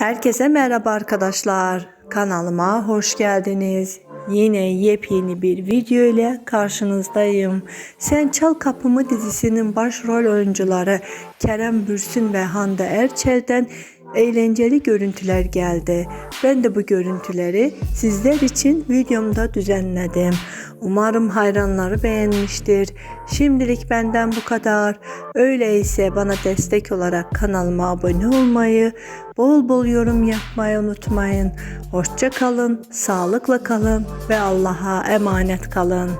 Herkese merhaba arkadaşlar. Kanalıma hoş geldiniz. Yine yepyeni bir video ile karşınızdayım. Sen Çal Kapımı dizisinin başrol oyuncuları Kerem Bürsin ve Hande Erçel'den eğlenceli görüntüler geldi. Ben de bu görüntüleri sizler için videomda düzenledim. Umarım hayranları beğenmiştir. Şimdilik benden bu kadar. Öyleyse bana destek olarak kanalıma abone olmayı, bol bol yorum yapmayı unutmayın. Hoşça kalın, sağlıkla kalın ve Allah'a emanet kalın.